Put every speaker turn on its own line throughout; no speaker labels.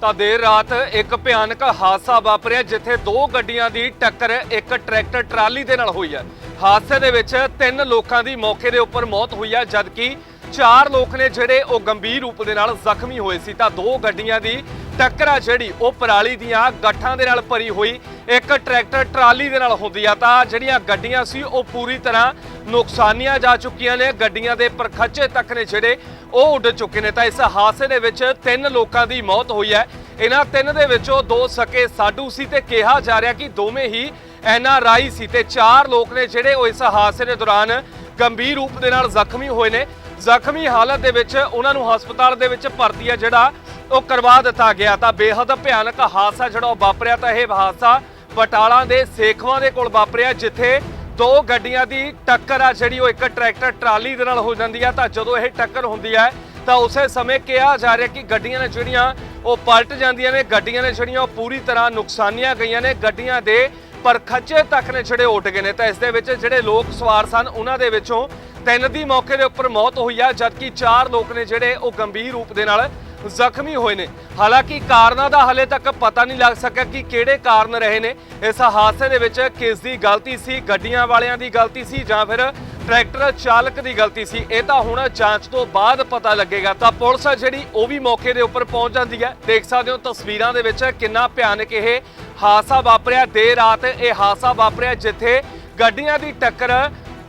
ਤਾਂ ਦੇਰ ਰਾਤ ਇੱਕ ਭਿਆਨਕ ਹਾਦਸਾ ਵਾਪਰਿਆ ਜਿੱਥੇ ਦੋ ਗੱਡੀਆਂ ਦੀ ਟੱਕਰ ਇੱਕ ਟਰੈਕਟਰ ਟਰਾਲੀ ਦੇ ਨਾਲ ਹੋਈ ਹੈ। ਹਾਦਸੇ ਦੇ ਵਿੱਚ ਤਿੰਨ ਲੋਕਾਂ ਦੀ ਮੌਕੇ ਦੇ ਉੱਪਰ ਮੌਤ ਹੋਈ ਹੈ, ਜਦਕਿ ਚਾਰ ਲੋਕ ਨੇ ਜਿਹੜੇ ਉਹ ਗੰਭੀਰ ਰੂਪ ਦੇ ਨਾਲ ਜ਼ਖਮੀ ਹੋਏ ਸੀ। ਤਾਂ ਦੋ ਗੱਡੀਆਂ ਦੀ ਟੱਕਰ ਆ ਜਿਹੜੀ ਉਹ ਪਰਾਲੀ ਦੀਆਂ ਗੱਠਾਂ ਦੇ ਨਾਲ ਭਰੀ ਹੋਈ ਇੱਕ ਟਰੈਕਟਰ ਟਰਾਲੀ ਦੇ ਨਾਲ ਹੁੰਦੀ ਆ ਤਾਂ ਜਿਹੜੀਆਂ ਗੱਡੀਆਂ ਸੀ ਉਹ ਪੂਰੀ ਤਰ੍ਹਾਂ ਨੁਕਸਾਨੀਆਂ ਜਾ ਚੁੱਕੀਆਂ ਨੇ, ਗੱਡੀਆਂ ਦੇ ਪਰਖੱਚੇ ਤੱਕ ਨੇ ਜਿਹੜੇ ਉਹ ਉੱਡ ਚੁੱਕੇ ਨੇ। ਤਾਂ ਇਸ ਹਾਦਸੇ ਦੇ ਵਿੱਚ ਤਿੰਨ ਲੋਕਾਂ ਦੀ ਮੌਤ ਹੋਈ ਹੈ। ਇਹਨਾਂ ਤਿੰਨ ਦੇ ਵਿੱਚੋਂ ਦੋ ਸਕੇ ਸਾਡੂ ਸੀ ਤੇ ਕਿਹਾ ਜਾ ਰਿਹਾ ਕਿ ਦੋਵੇਂ ਹੀ ਐਨਆਰਆਈ ਸੀ ਤੇ ਚਾਰ ਲੋਕ ਨੇ ਜਿਹੜੇ ਉਹ ਇਸ ਹਾਦਸੇ ਦੇ ਦੌਰਾਨ ਗੰਭੀਰ ਰੂਪ ਦੇ ਨਾਲ ਜ਼ਖਮੀ ਹੋਏ ਨੇ। ਜ਼ਖਮੀ ਹਾਲਤ ਦੇ ਵਿੱਚ ਉਹਨਾਂ ਨੂੰ ਹਸਪਤਾਲ ਦੇ ਵਿੱਚ ਭਰਤੀ ਹੈ ਜਿਹੜਾ ਉਹ ਕਰਵਾ ਦਿੱਤਾ ਗਿਆ। ਤਾਂ ਬੇਹੱਦ ਭਿਆਨਕ ਹਾਦਸਾ ਜਿਹੜਾ ਉਹ ਵਾਪਰਿਆ ਤਾਂ ਇਹ ਹਾਦਸਾ ਬਟਾਲਾ ਦੇ ਸੇਖਵਾਂ ਦੇ ਕੋਲ ਵਾਪਰਿਆ, ਜਿੱਥੇ ਦੋ ਗੱਡੀਆਂ ਦੀ ਟੱਕਰ ਆ, ਜਿਹੜੀ ਉਹ ਇੱਕ ਟਰੈਕਟਰ ਟਰਾਲੀ ਦੇ ਨਾਲ ਹੋ ਜਾਂਦੀ ਆ। ਤਾਂ ਜਦੋਂ ਇਹ ਟੱਕਰ ਹੁੰਦੀ ਹੈ ਤਾਂ ਉਸੇ ਸਮੇਂ ਕਿਹਾ ਜਾ ਰਿਹਾ ਕਿ ਗੱਡੀਆਂ ਨੇ ਜਿਹੜੀਆਂ ਉਹ ਪਲਟ ਜਾਂਦੀਆਂ ਨੇ, ਗੱਡੀਆਂ ਨੇ ਜਿਹੜੀਆਂ ਉਹ ਪੂਰੀ ਤਰ੍ਹਾਂ ਨੁਕਸਾਨੀਆਂ ਗਈਆਂ ਨੇ, ਗੱਡੀਆਂ ਦੇ ਪਰਖੱਚੇ ਤੱਕ ਨੇ ਜਿਹੜੇ ਉੱਡ ਗਏ ਨੇ। ਤਾਂ ਇਸ ਦੇ ਵਿੱਚ ਜਿਹੜੇ ਲੋਕ ਸਵਾਰ ਸਨ, ਉਹਨਾਂ ਦੇ ਵਿੱਚੋਂ ਤਿੰਨ ਦੀ ਮੌਕੇ ਦੇ ਉੱਪਰ ਮੌਤ ਹੋਈ ਆ, ਜਦਕਿ ਚਾਰ ਲੋਕ ਨੇ ਜਿਹੜੇ ਉਹ ਗੰਭੀਰ ਰੂਪ ਦੇ ਨਾਲ ਜ਼ਖਮੀ ਹੋਏ ਨੇ। ਹਾਲਾਂਕਿ ਕਾਰਨਾਂ ਦਾ ਹਲੇ ਤੱਕ ਪਤਾ ਨਹੀਂ ਲੱਗ ਸਕਿਆ ਕਿ ਕਿਹੜੇ ਕਾਰਨ ਰਹੇ ਨੇ। ਇਸ ਹਾਦਸੇ ਦੇ ਵਿੱਚ ਕਿਸ ਦੀ ਗਲਤੀ ਸੀ, ਗੱਡੀਆਂ ਵਾਲਿਆਂ ਦੀ ਗਲਤੀ ਸੀ ਜਾਂ ਫਿਰ ਟਰੈਕਟਰ ਚਾਲਕ ਦੀ ਗਲਤੀ ਸੀ, ਇਹ ਤਾਂ ਹੁਣ ਜਾਂਚ ਤੋਂ ਬਾਅਦ ਪਤਾ ਲੱਗੇਗਾ। ਤਾਂ ਪੁਲਿਸ ਆ ਜਿਹੜੀ ਉਹ ਵੀ ਮੌਕੇ ਦੇ ਉੱਪਰ ਪਹੁੰਚ ਜਾਂਦੀ ਹੈ। ਦੇਖ ਸਕਦੇ ਹੋ ਤਸਵੀਰਾਂ ਦੇ ਵਿੱਚ ਕਿੰਨਾ ਭਿਆਨਕ ਇਹ ਹਾਦਸਾ ਵਾਪਰਿਆ। ਦੇਰ ਰਾਤ ਇਹ ਹਾਦਸਾ ਵਾਪਰਿਆ ਜਿੱਥੇ ਗੱਡੀਆਂ ਦੀ ਟੱਕਰ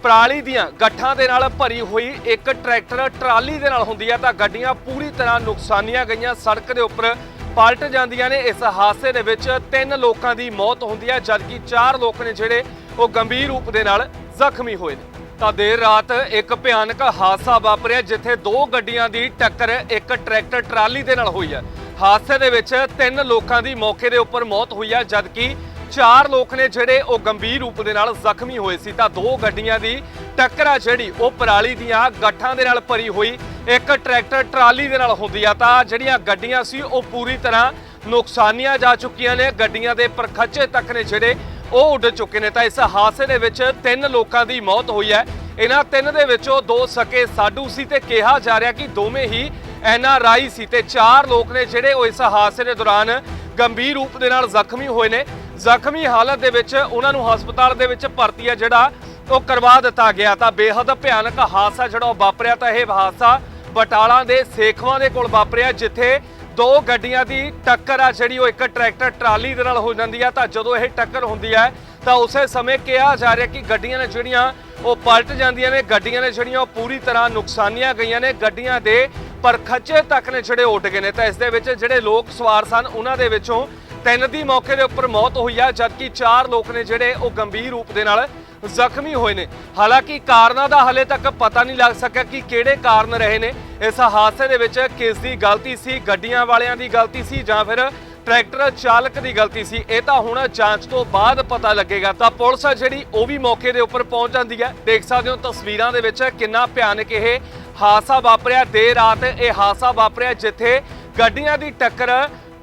ਪਰਾਲੀ ਦੀਆਂ ਗੱਠਾਂ ਦੇ ਨਾਲ ਭਰੀ ਹੋਈ ਇੱਕ ਟਰੈਕਟਰ ਟਰਾਲੀ ਦੇ ਨਾਲ ਹੁੰਦੀ ਹੈ ਤਾਂ ਗੱਡੀਆਂ ਪੂਰੀ ਤਰ੍ਹਾਂ ਨੁਕਸਾਨੀਆਂ ਗਈਆਂ। ਸੜਕ ਦੇ ਉੱਪਰ ਪਲਟ ਜਾਂਦੀਆਂ ਨੇ। ਇਸ ਹਾਦਸੇ ਦੇ ਵਿੱਚ ਤਿੰਨ ਲੋਕਾਂ ਦੀ ਮੌਤ ਹੁੰਦੀ ਹੈ, ਜਦਕਿ ਚਾਰ ਲੋਕ ਨੇ ਜਿਹੜੇ ਉਹ ਗੰਭੀਰ ਰੂਪ ਦੇ ਨਾਲ ਜ਼ਖਮੀ ਹੋਏ ਨੇ। ਤਾਂ ਦੇਰ ਰਾਤ ਇੱਕ ਭਿਆਨਕ ਹਾਦਸਾ ਵਾਪਰਿਆ, ਜਿੱਥੇ ਦੋ ਗੱਡੀਆਂ ਦੀ ਟੱਕਰ ਇੱਕ ਟਰੈਕਟਰ ਟਰਾਲੀ ਦੇ ਨਾਲ ਹੋਈ ਹੈ। ਹਾਦਸੇ ਦੇ ਵਿੱਚ ਤਿੰਨ ਲੋਕਾਂ ਦੀ ਮੌਕੇ ਦੇ ਉੱਪਰ ਮੌਤ ਹੋਈ ਹੈ, ਜਦਕਿ ਚਾਰ ਲੋਕ ਨੇ ਜਿਹੜੇ ਉਹ ਗੰਭੀਰ ਰੂਪ ਦੇ ਨਾਲ ਜ਼ਖਮੀ ਹੋਏ ਸੀ ਤਾਂ ਦੋ ਗੱਡੀਆਂ ਦੀ ਟੱਕਰ ਆ ਜਿਹੜੀ, ਉਹ ਪਰਾਲੀ ਦੀਆਂ ਗੱਠਾਂ ਦੇ ਨਾਲ ਭਰੀ ਹੋਈ ਇੱਕ ਟਰੈਕਟਰ ਟਰਾਲੀ ਦੇ ਨਾਲ ਹੁੰਦੀ ਆ ਤਾਂ ਜਿਹੜੀਆਂ ਗੱਡੀਆਂ ਸੀ, ਉਹ ਪੂਰੀ ਤਰ੍ਹਾਂ ਨੁਕਸਾਨੀਆਂ ਜਾ ਚੁੱਕੀਆਂ ਨੇ। ਗੱਡੀਆਂ ਦੇ ਪਰਖੱਚੇ ਤੱਕ ਨੇ ਜਿਹੜੇ, ਉਹ ਉੱਡ ਚੁੱਕੇ ਨੇ। ਤਾਂ ਇਸ ਹਾਦਸੇ ਦੇ ਵਿੱਚ ਤਿੰਨ ਲੋਕਾਂ ਦੀ ਮੌਤ ਹੋਈ ਹੈ। ਇਹਨਾਂ ਤਿੰਨ ਦੇ ਵਿੱਚੋਂ ਦੋ ਸਕੇ ਸਾਡੂ ਸੀ ਤੇ ਕਿਹਾ ਜਾ ਰਿਹਾ ਕਿ ਦੋਵੇਂ ਹੀ ਐਨਆਰਆਈ ਸੀ ਤੇ ਚਾਰ ਲੋਕ ਨੇ ਜਿਹੜੇ ਉਹ ਇਸ ਹਾਦਸੇ ਦੇ ਦੌਰਾਨ ਗੰਭੀਰ ਰੂਪ ਦੇ ਨਾਲ ਜ਼ਖਮੀ ਹੋਏ ਨੇ। ਜ਼ਖਮੀ ਹਾਲਤ ਦੇ ਵਿੱਚ ਉਹਨਾਂ ਨੂੰ ਹਸਪਤਾਲ ਦੇ ਵਿੱਚ ਭਰਤੀ ਹੈ ਜਿਹੜਾ ਉਹ ਕਰਵਾ ਦਿੱਤਾ ਗਿਆ। ਤਾਂ ਬੇਹੱਦ ਭਿਆਨਕ ਹਾਦਸਾ ਜਿਹੜਾ ਉਹ ਵਾਪਰਿਆ ਤਾਂ ਇਹ ਹਾਦਸਾ ਬਟਾਲਾ ਦੇ ਸੇਖਵਾਂ ਦੇ ਕੋਲ ਵਾਪਰਿਆ, ਜਿੱਥੇ ਦੋ ਗੱਡੀਆਂ ਦੀ ਟੱਕਰ ਆ ਜਿਹੜੀ ਉਹ ਇੱਕ ਟਰੈਕਟਰ ਟਰਾਲੀ ਦੇ ਨਾਲ ਹੋ ਜਾਂਦੀ ਆ। ਤਾਂ ਜਦੋਂ ਇਹ ਟੱਕਰ ਹੁੰਦੀ ਹੈ ਤਾਂ ਉਸੇ ਸਮੇਂ ਕਿਹਾ ਜਾ ਰਿਹਾ ਕਿ ਗੱਡੀਆਂ ਨੇ ਜਿਹੜੀਆਂ ਉਹ ਪਲਟ ਜਾਂਦੀਆਂ ਨੇ, ਗੱਡੀਆਂ ਨੇ ਜਿਹੜੀਆਂ ਉਹ ਪੂਰੀ ਤਰ੍ਹਾਂ ਨੁਕਸਾਨੀਆਂ ਗਈਆਂ ਨੇ, ਗੱਡੀਆਂ ਦੇ ਪਰਖੱਚੇ ਤੱਕ ਨੇ ਜਿਹੜੇ ਉੱਡ ਗਏ ਨੇ। ਤਾਂ ਇਸ ਦੇ ਵਿੱਚ ਜਿਹੜੇ ਲੋਕ ਸਵਾਰ ਸਨ, ਉਹਨਾਂ ਦੇ ਵਿੱਚੋਂ ਤਿੰਨ ਦੀ ਮੌਕੇ ਦੇ ਉੱਪਰ ਮੌਤ ਹੋਈ ਆ, ਜਦਕਿ ਚਾਰ ਲੋਕ ਨੇ ਜਿਹੜੇ ਉਹ ਗੰਭੀਰ ਰੂਪ ਦੇ ਨਾਲ ਜ਼ਖਮੀ ਹੋਏ ਨੇ। ਹਾਲਾਂਕਿ ਕਾਰਨਾਂ ਦਾ ਹਲੇ ਤੱਕ ਪਤਾ ਨਹੀਂ ਲੱਗ ਸਕਿਆ ਕਿ ਕਿਹੜੇ ਕਾਰਨ ਰਹੇ ਨੇ। ਇਸ ਹਾਦਸੇ ਦੇ ਵਿੱਚ ਕਿਸ ਦੀ ਗਲਤੀ ਸੀ, ਗੱਡੀਆਂ ਵਾਲਿਆਂ ਦੀ ਗਲਤੀ ਸੀ ਜਾਂ ਫਿਰ ਟਰੈਕਟਰ ਚਾਲਕ ਦੀ ਗਲਤੀ ਸੀ, ਇਹ ਤਾਂ ਹੁਣ ਜਾਂਚ ਤੋਂ ਬਾਅਦ ਪਤਾ ਲੱਗੇਗਾ। ਤਾਂ ਪੁਲਿਸ ਆ ਜਿਹੜੀ ਉਹ ਵੀ ਮੌਕੇ ਦੇ ਉੱਪਰ ਪਹੁੰਚ ਜਾਂਦੀ ਹੈ ਦੇਖ ਸਕਦੇ ਹੋ ਤਸਵੀਰਾਂ ਦੇ ਵਿੱਚ ਕਿੰਨਾ ਭਿਆਨਕ ਇਹ ਹਾਦਸਾ ਵਾਪਰਿਆ। ਦੇਰ ਰਾਤ ਇਹ ਹਾਦਸਾ ਵਾਪਰਿਆ ਜਿੱਥੇ ਗੱਡੀਆਂ ਦੀ ਟੱਕਰ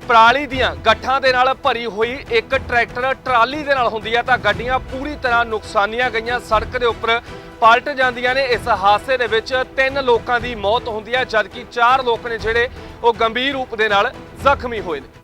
ਪਰਾਲੀ ਦੀਆਂ ਗੱਠਾਂ ਦੇ ਨਾਲ ਭਰੀ ਹੋਈ ਇੱਕ ਟਰੈਕਟਰ ਟਰਾਲੀ ਦੇ ਨਾਲ ਹੁੰਦੀ ਹੈ ਤਾਂ ਗੱਡੀਆਂ ਪੂਰੀ ਤਰ੍ਹਾਂ ਨੁਕਸਾਨੀਆਂ ਗਈਆਂ। ਸੜਕ ਦੇ ਉੱਪਰ ਪਲਟ ਜਾਂਦੀਆਂ ਨੇ। ਇਸ ਹਾਦਸੇ ਦੇ ਵਿੱਚ ਤਿੰਨ ਲੋਕਾਂ ਦੀ ਮੌਤ ਹੁੰਦੀ ਹੈ ਜਦਕਿ ਚਾਰ ਲੋਕ ਨੇ ਜਿਹੜੇ ਉਹ ਗੰਭੀਰ ਰੂਪ ਦੇ ਨਾਲ ਜ਼ਖਮੀ ਹੋਏ ਨੇ।